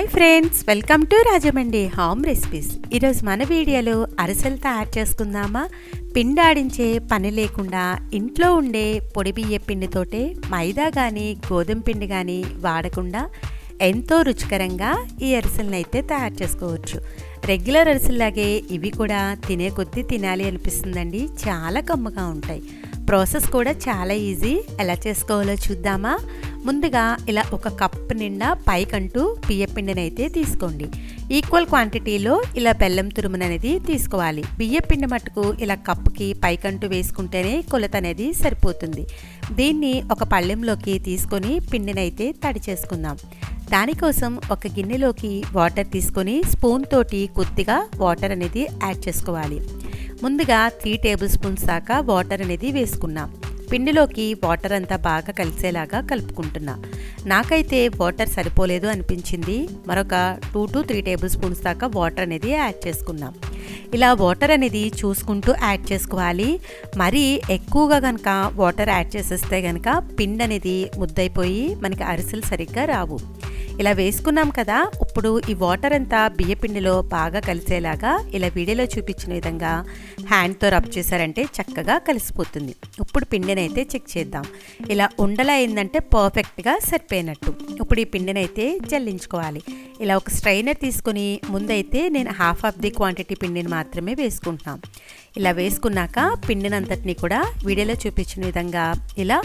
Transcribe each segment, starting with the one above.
Hi friends welcome to Rajahmundry home recipes ఈరోజు మన వీడియోలో అరిసెలు తయారు చేసుకుందామా? పిండాడించే పని లేకుండా ఇంట్లో ఉండే పొడి బియ్య పిండితోటే మైదా కానీ గోధుమ పిండి కానీ వాడకుండా ఎంతో రుచికరంగా ఈ అరిసెలను అయితే తయారు చేసుకోవచ్చు. రెగ్యులర్ అరిసెల్లాగే ఇవి కూడా తినే కొద్దీ తినాలి అనిపిస్తుందండి. చాలా కమ్ముగా ఉంటాయి. ప్రాసెస్ కూడా చాలా ఈజీ. ఎలా చేసుకోవాలో చూద్దామా? ముందుగా ఇలా ఒక కప్ నిండా పైకంటూ బియ్యపిండిని అయితే తీసుకోండి. ఈక్వల్ క్వాంటిటీలో ఇలా బెల్లం తురుమును అనేది తీసుకోవాలి బియ్యపిండి మట్టుకు ఇలా కప్పుకి పైకంటూ వేసుకుంటేనే కొలత అనేది సరిపోతుంది. దీన్ని ఒక పళ్ళెంలోకి తీసుకొని పిండిని అయితే తడి చేసుకుందాం. దానికోసం ఒక గిన్నెలోకి వాటర్ తీసుకొని స్పూన్ తోటి కొద్దిగా వాటర్ అనేది యాడ్ చేసుకోవాలి. ముందుగా త్రీ టేబుల్ స్పూన్స్ దాకా వాటర్ అనేది వేసుకున్నాం. పిండిలోకి వాటర్ అంతా బాగా కలిసేలాగా కలుపుకుంటున్నా. నాకైతే వాటర్ సరిపోలేదు అనిపించింది. మరొక two to three tablespoons దాకా వాటర్ అనేది యాడ్ చేసుకున్నాం. ఇలా వాటర్ అనేది చూసుకుంటూ యాడ్ చేసుకోవాలి. మరీ ఎక్కువగా కనుక వాటర్ యాడ్ చేసేస్తే కనుక పిండి అనేది ముద్దైపోయి మనకి అరిసెలు సరిగ్గా రావు. ఇలా వేసుకున్నాం కదా ఇప్పుడు ఈ వాటర్ అంతా బియ్యపిండిలో బాగా కలిసేలాగా ఇలా వీడియోలో చూపించిన విధంగా హ్యాండ్తో రబ్ చేశారంటే చక్కగా కలిసిపోతుంది. ఇప్పుడు పిండిని అయితే చెక్ చేద్దాం. ఇలా ఉండలా అయిందంటే పర్ఫెక్ట్గా సరిపోయినట్టు. ఇప్పుడు ఈ పిండిని అయితే జల్లించుకోవాలి. ఇలా ఒక స్ట్రైనర్ తీసుకొని ముందైతే నేను హాఫ్ ఆఫ్ ది క్వాంటిటీ పిండిని మాత్రమే వేసుకుంటున్నాం. ఇలా వేసుకున్నాక పిండినంతటిని కూడా వీడియోలో చూపించిన విధంగా ఇలా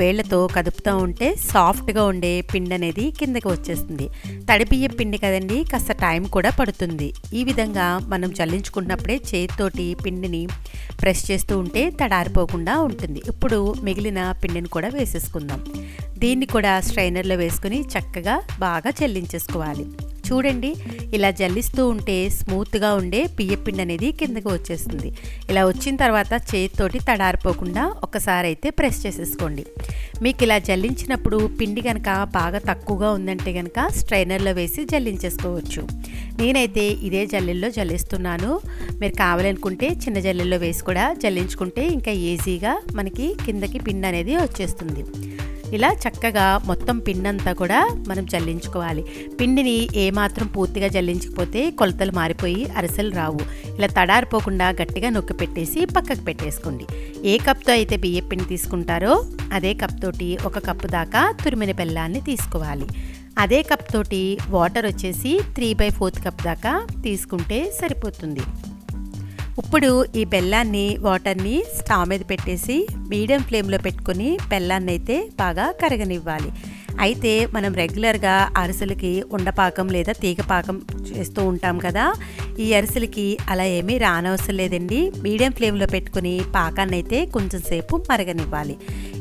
వేళ్ళతో కదుపుతూ ఉంటే సాఫ్ట్గా ఉండే పిండి అనేది కిందకి వచ్చేస్తుంది. తడిబియ్య పిండి కదండి కాస్త టైం కూడా పడుతుంది. ఈ విధంగా మనం చల్లించుకున్నప్పుడే చేతితోటి పిండిని ప్రెస్ చేస్తూ ఉంటే తడారిపోకుండా ఉంటుంది. ఇప్పుడు మిగిలిన పిండిని కూడా వేసేసుకుందాం. దీన్ని కూడా స్ట్రైనర్లో వేసుకుని చక్కగా బాగా చెల్లించేసుకోవాలి. చూడండి. ఇలా జల్లిస్తూ ఉంటే స్మూత్గా ఉండే బియ్యపిండి అనేది కిందకి వచ్చేస్తుంది. ఇలా వచ్చిన తర్వాత చేతితోటి తడారిపోకుండా ఒకసారి అయితే ప్రెస్ చేసేసుకోండి. మీకు ఇలా జల్లించినప్పుడు పిండి కనుక బాగా తక్కువగా ఉందంటే కనుక స్ట్రైనర్లో వేసి జల్లించేసుకోవచ్చు. నేనైతే ఇదే జల్లెల్లో జల్లిస్తున్నాను. మీరు కావాలనుకుంటే చిన్న జల్లెల్లో వేసి కూడా జల్లించుకుంటే ఇంకా ఈజీగా మనకి కిందకి పిండి అనేది వచ్చేస్తుంది. ఇలా చక్కగా మొత్తం పిండి అంతా కూడా మనం జల్లించుకోవాలి పిండిని ఏమాత్రం పూర్తిగా జల్లించకపోతే కొలతలు మారిపోయి అరిసెలు రావు. ఇలా తడారిపోకుండా గట్టిగా నొక్కి పెట్టేసి పక్కకు పెట్టేసుకోండి. ఏ కప్తో అయితే బియ్య పిండి తీసుకుంటారో అదే కప్ తోటి ఒక కప్పు దాకా తురిమిన బెల్లాన్ని తీసుకోవాలి. అదే కప్ తోటి వాటర్ వచ్చేసి త్రీ బై ఫోర్త్ కప్ దాకా తీసుకుంటే సరిపోతుంది. ఇప్పుడు ఈ బెల్లాన్ని వాటర్ని స్టవ్ మీద పెట్టేసి మీడియం ఫ్లేమ్లో పెట్టుకుని బెల్లాన్ని అయితే బాగా కరగనివ్వాలి. అయితే మనం రెగ్యులర్గా అరిసెలకి ఉండపాకం లేదా తీగపాకం చేస్తూ ఉంటాం కదా ఈ అరిసెలకి అలా ఏమీ రానవసరం లేదండి. మీడియం ఫ్లేమ్లో పెట్టుకుని పాకాన్ని అయితే కొంచెం సేపు మరగనివ్వాలి.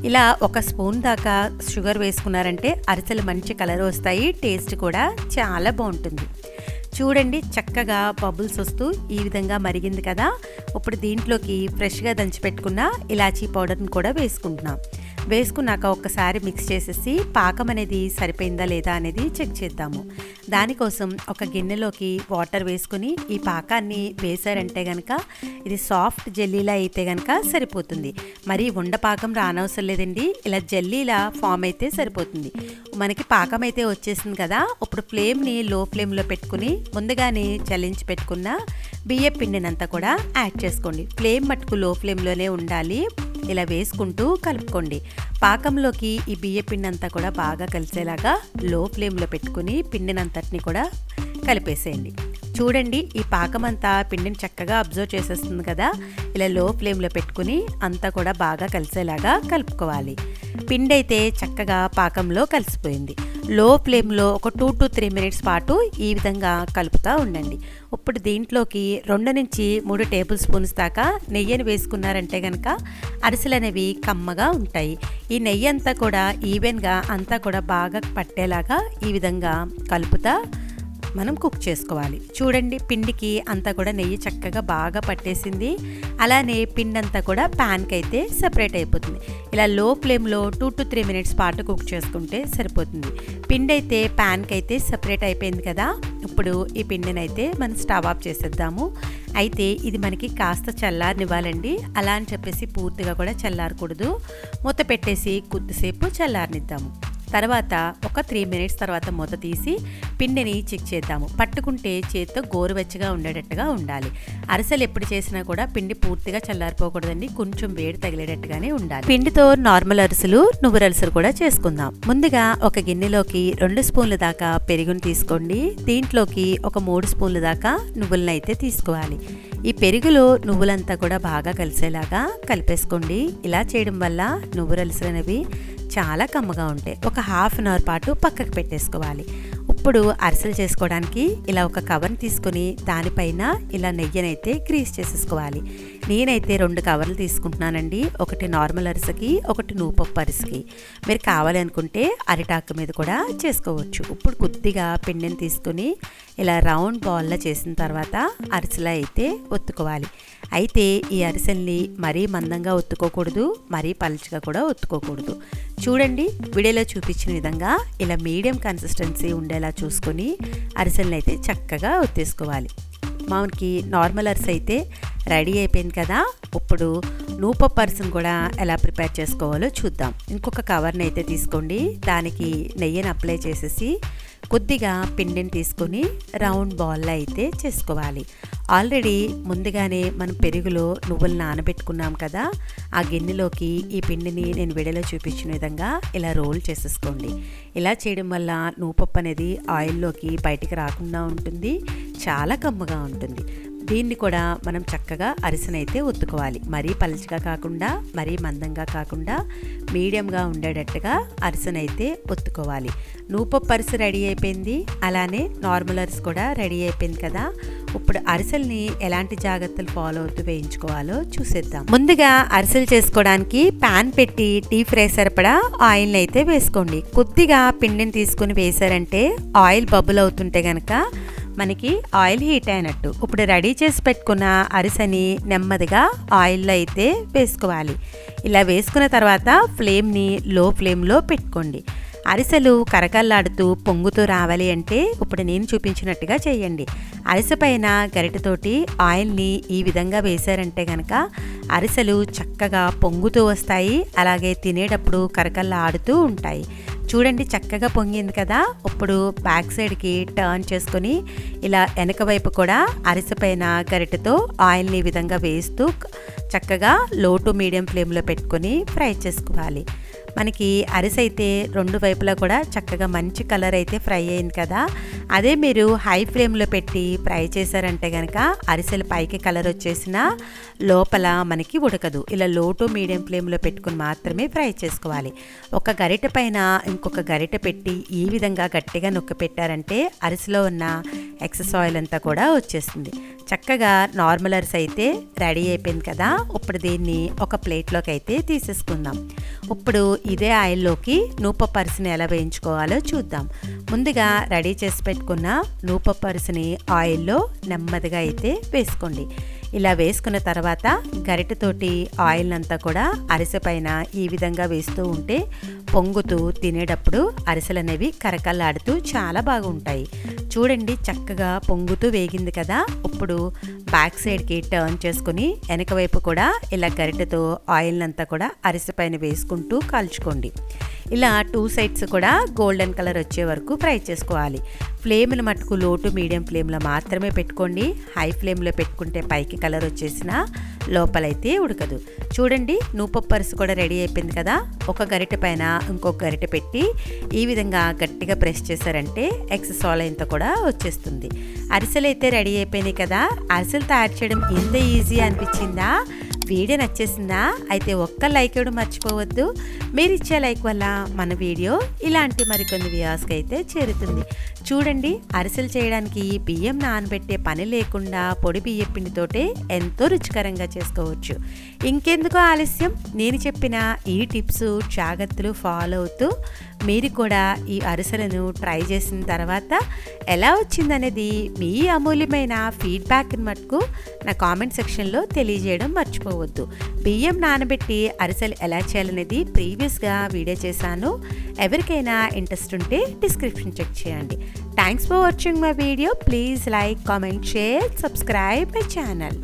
ఇలా ఒక స్పూన్ దాకా షుగర్ వేసుకున్నారంటే అరిసెలు మంచి కలర్ వస్తాయి టేస్ట్ కూడా చాలా బాగుంటుంది. చూడండి చక్కగా బబుల్స్ వస్తూ ఈ విధంగా మరిగింది కదా. ఇప్పుడు దీంట్లోకి ఫ్రెష్గా దంచిపెట్టుకున్న ఇలాచీ పౌడర్ని కూడా వేసుకుంటున్నాం. వేసుకున్నాక ఒక్కసారి మిక్స్ చేసేసి పాకం అనేది సరిపోయిందా లేదా అనేది చెక్ చేద్దాము. దానికోసం ఒక గిన్నెలోకి వాటర్ వేసుకుని ఈ పాకాన్ని వేసారంటే కనుక ఇది సాఫ్ట్ జెల్లీలా అయితే కనుక సరిపోతుంది. మరి ఉండపాకం రానవసరం లేదండి. ఇలా జెల్లీలా ఫామ్ అయితే సరిపోతుంది. మనకి పాకం అయితే వచ్చేసింది కదా ఇప్పుడు ఫ్లేమ్ని లో ఫ్లేమ్లో పెట్టుకుని ముందుగానే చల్లించి పెట్టుకున్న బియ్య పిండినంతా కూడా యాడ్ చేసుకోండి. ఫ్లేమ్ మట్టుకు లో ఫ్లేమ్లోనే ఉండాలి. ఇలా వేసుకుంటూ కలుపుకోండి. పాకంలోకి ఈ బియ్య పిండి అంతా కూడా బాగా కలిసేలాగా లో ఫ్లేమ్లో పెట్టుకుని పిండినంతటిని కూడా కలిపేసేయండి. చూడండి ఈ పాకం అంతా పిండిని చక్కగా అబ్జర్వ్ చేసేస్తుంది కదా? ఇలా లో ఫ్లేమ్లో పెట్టుకుని అంతా కూడా బాగా కలిసేలాగా కలుపుకోవాలి. పిండి అయితే చక్కగా పాకంలో కలిసిపోయింది. లో ఫ్లేమ్లో ఒక టూ టు త్రీ మినిట్స్ పాటు ఈ విధంగా కలుపుతూ ఉండండి. ఇప్పుడు దీంట్లోకి రెండు నుంచి మూడు టేబుల్ స్పూన్స్ దాకా నెయ్యిని వేసుకున్నారంటే కనుక అరిసెలు అనేవి కమ్మగా ఉంటాయి. ఈ నెయ్యి అంతా కూడా ఈవెన్గా అంతా కూడా బాగా పట్టేలాగా ఈ విధంగా కలుపుతా మనం కుక్ చేసుకోవాలి. చూడండి పిండికి అంతా కూడా నెయ్యి చక్కగా బాగా పట్టేసింది. అలానే పిండి అంతా కూడా ప్యాన్కి అయితే సపరేట్ అయిపోతుంది. ఇలా లో ఫ్లేమ్లో టూ టు త్రీ మినిట్స్ పాటు కుక్ చేసుకుంటే సరిపోతుంది. పిండి అయితే ప్యాన్కి అయితే సపరేట్ అయిపోయింది కదా. ఇప్పుడు ఈ పిండిని అయితే మనం స్టవ్ ఆఫ్ చేసేద్దాము. అయితే ఇది మనకి కాస్త చల్లారనివ్వాలండి. అలా అని చెప్పేసి పూర్తిగా కూడా చల్లారకూడదు. మూత పెట్టేసి కొద్దిసేపు చల్లారనిద్దాము. తర్వాత ఒక త్రీ మినిట్స్ తర్వాత మూత తీసి పిండిని చెక్ చేద్దాము. పట్టుకుంటే చేతితో గోరువెచ్చగా ఉండేటట్టుగా ఉండాలి. అరిసెలు ఎప్పుడు చేసినా కూడా పిండి పూర్తిగా చల్లారిపోకూడదండి. కొంచెం వేడి తగిలేటట్టుగానే ఉండాలి. పిండితో నార్మల్ అరిసెలు నువ్వుల అరిసెలు కూడా చేసుకుందాం. ముందుగా ఒక గిన్నెలోకి రెండు స్పూన్ల దాకా పెరుగును తీసుకోండి. దీంట్లోకి ఒక మూడు స్పూన్ల దాకా నువ్వులను అయితే తీసుకోవాలి. ఈ పెరుగులో నువ్వులంతా కూడా బాగా కలిసేలాగా కలిపేసుకోండి. ఇలా చేయడం వల్ల నువ్వుల అనేవి చాలా కమ్మగా ఉంటాయి ఒక హాఫ్ అన్ అవర్ పాటు పక్కకు పెట్టేసుకోవాలి. ఇప్పుడు అరిసెలు చేసుకోవడానికి ఇలా ఒక కవర్ని తీసుకొని దానిపైన ఇలా నెయ్యనైతే గ్రీస్ చేసేసుకోవాలి. నేనైతే రెండు కవర్లు తీసుకుంటున్నానండి. ఒకటి నార్మల్ అరిసెకి ఒకటి నూపప్పు అరిసెకి. మీరు కావాలి అనుకుంటే అరిటాకు మీద కూడా చేసుకోవచ్చు. ఇప్పుడు కొద్దిగా పిండిని తీసుకొని ఇలా రౌండ్ బాల్లా చేసిన తర్వాత అరిసెలా అయితే ఒత్తుకోవాలి. అయితే ఈ అరిసెల్ని మరీ మందంగా ఒత్తుకోకూడదు మరీ పలుచగా కూడా ఒత్తుకోకూడదు. చూడండి వీడియోలో చూపించిన విధంగా ఇలా మీడియం కన్సిస్టెన్సీ ఉండేలా చూసుకొని అరిసెల్ని అయితే చక్కగా ఒత్తేసుకోవాలి. మనకి నార్మల్ అరిసె అయితే రెడీ అయిపోయింది కదా? ఇప్పుడు నూప పర్సును కూడా ఎలా ప్రిపేర్ చేసుకోవాలో చూద్దాం. ఇంకొక కవర్ని అయితే తీసుకోండి. దానికి నెయ్యిని అప్లై చేసేసి కొద్దిగా పిండిని తీసుకొని రౌండ్ బాల్లో అయితే చేసుకోవాలి. ఆల్రెడీ ముందుగానే మనం పెరుగులో నువ్వులు నానబెట్టుకున్నాం కదా? ఆ గిన్నెలోకి ఈ పిండిని నేను విడలో చూపించిన విధంగా ఇలా రోల్ చేసేసుకోండి. ఇలా చేయడం వల్ల నూపప్పు అనేది ఆయిల్లోకి బయటికి రాకుండా ఉంటుంది. చాలా కమ్ముగా ఉంటుంది. దీన్ని కూడా మనం చక్కగా అరిసెనైతే ఒత్తుకోవాలి. మరీ పలచగా కాకుండా మరీ మందంగా కాకుండా మీడియంగా ఉండేటట్టుగా అరిసెనైతే ఒత్తుకోవాలి. నూపప్పు అరిసె రెడీ అయిపోయింది. అలానే నార్మల్ అరిసె కూడా రెడీ అయిపోయింది కదా. ఇప్పుడు అరిసెల్ని ఎలాంటి జాగ్రత్తలు ఫాలో అవుతూ వేయించుకోవాలో చూసేద్దాం. ముందుగా అరిసెలు చేసుకోవడానికి ప్యాన్ పెట్టి టీ ఫ్రై సరిపడా ఆయిల్ని అయితే వేసుకోండి. కొద్దిగా పిండిని తీసుకుని వేశారంటే ఆయిల్ బబుల్ అవుతుంటే కనుక మనకి ఆయిల్ హీట్ అయినట్టు. ఇప్పుడు రెడీ చేసి పెట్టుకున్న అరిసెని నెమ్మదిగా ఆయిల్లో అయితే వేసుకోవాలి. ఇలా వేసుకున్న తర్వాత ఫ్లేమ్ని లో ఫ్లేమ్లో పెట్టుకోండి. అరిసెలు కరకల్లాడుతూ పొంగుతూ రావాలి అంటే ఇప్పుడు నేను చూపించినట్టుగా చేయండి. అరిసె పైన గరిటెతోటి ఆయిల్ని ఈ విధంగా వేశారంటే కనుక అరిసెలు చక్కగా పొంగుతూ వస్తాయి. అలాగే తినేటప్పుడు కరకల్లా ఆడుతూ ఉంటాయి. చూడండి చక్కగా పొంగింది కదా. ఇప్పుడు బ్యాక్ సైడ్కి టర్న్ చేసుకొని ఇలా వెనక వైపు కూడా అరిసె పైన గరిటెతో ఆయిల్ని ఈ విధంగా వేస్తూ చక్కగా లో టు మీడియం ఫ్లేమ్లో పెట్టుకొని ఫ్రై చేసుకోవాలి. మనకి అరిసె అయితే రెండు వైపులా కూడా చక్కగా మంచి కలర్ అయితే ఫ్రై అయింది కదా. అదే మీరు హై ఫ్లేమ్లో పెట్టి ఫ్రై చేశారంటే కనుక అరిసెలు పైకి కలర్ వచ్చేసిన లోపల మనకి ఉడకదు. ఇలా లో టు మీడియం ఫ్లేమ్లో పెట్టుకుని మాత్రమే ఫ్రై చేసుకోవాలి. ఒక గరిట పైన ఇంకొక గరిట పెట్టి ఈ విధంగా గట్టిగా నొక్కి పెట్టారంటే అరిసెలో ఉన్న ఎక్సెస్ ఆయిల్ అంతా కూడా వచ్చేస్తుంది. చక్కగా నార్మల్ అరిసె అయితే రెడీ అయిపోయింది కదా ఇప్పుడు దీన్ని ఒక ప్లేట్లోకి అయితే తీసేసుకుందాం. ఇప్పుడు ఇదే ఆయిల్లోకి నూపప్పు అరిసెని ఎలా వేయించుకోవాలో చూద్దాం. ముందుగా రెడీ చేసి పెట్టుకున్న నూపప్పు అరిసెని ఆయిల్లో నెమ్మదిగా అయితే వేసుకోండి. ఇలా వేసుకున్న తర్వాత గరిటెతోటి ఆయిల్ అంతా కూడా అరిసె పైన ఈ విధంగా వేస్తూ ఉంటే పొంగుతూ తినేటప్పుడు అరిసెలు అనేవి కరకల్లాడుతూ చాలా బాగుంటాయి. చూడండి చక్కగా పొంగుతూ వేగింది కదా. ఇప్పుడు బ్యాక్ సైడ్కి టర్న్ చేసుకుని వెనక వైపు కూడా ఇలా గరిటెతో ఆయిల్ అంతా కూడా అరిసె పైన వేసుకుంటూ కాల్చుకోండి. ఇలా టూ సైడ్స్ కూడా గోల్డెన్ కలర్ వచ్చే వరకు ఫ్రై చేసుకోవాలి. ఫ్లేమ్ని మట్టుకు లోటు మీడియం ఫ్లేమ్లో మాత్రమే పెట్టుకోండి. హై ఫ్లేమ్లో పెట్టుకుంటే పైకి కలర్ వచ్చేసిన లోపలైతే ఉడకదు. చూడండి నూపప్పు అరిసి కూడా రెడీ అయిపోయింది కదా. ఒక గరిట పైన ఇంకొక గరిట పెట్టి ఈ విధంగా గట్టిగా ప్రెస్ చేశారంటే ఎక్సెస్ ఆయిల్ కూడా వచ్చేస్తుంది. అరిసెలు అయితే రెడీ అయిపోయినాయి కదా. అరిసెలు తయారు చేయడం ఎంత ఈజీ అనిపించిందా? వీడియో నచ్చేసిందా? అయితే ఒక్క లైక్ ఇవ్వడం మర్చిపోవద్దు. మీరు ఇచ్చే లైక్ వల్ల మన వీడియో ఇలాంటి మరికొన్ని వ్యూస్కి అయితే చేరుతుంది. చూడండి అరిసెలు చేయడానికి బియ్యం నానబెట్టే పని లేకుండా పొడి బియ్య పిండితోటే ఎంతో రుచికరంగా చేసుకోవచ్చు. ఇంకెందుకు ఆలస్యం? నేను చెప్పిన ఈ టిప్స్ జాగ్రత్తలు ఫాలో అవుతూ మీరు కూడా ఈ అరిసెలను ట్రై చేసిన తర్వాత ఎలా వచ్చిందనేది మీ అమూల్యమైన ఫీడ్బ్యాక్ని మటుకు నా కామెంట్ సెక్షన్లో తెలియజేయడం మర్చిపోవద్దు బియ్యం నానబెట్టి అరిసెలు ఎలా చేయాలనేది ప్రీవియస్గా వీడియో చేశాను. ఎవరికైనా ఇంట్రెస్ట్ ఉంటే డిస్క్రిప్షన్ చెక్ చేయండి. Thanks for watching my video please like comment share subscribe my channel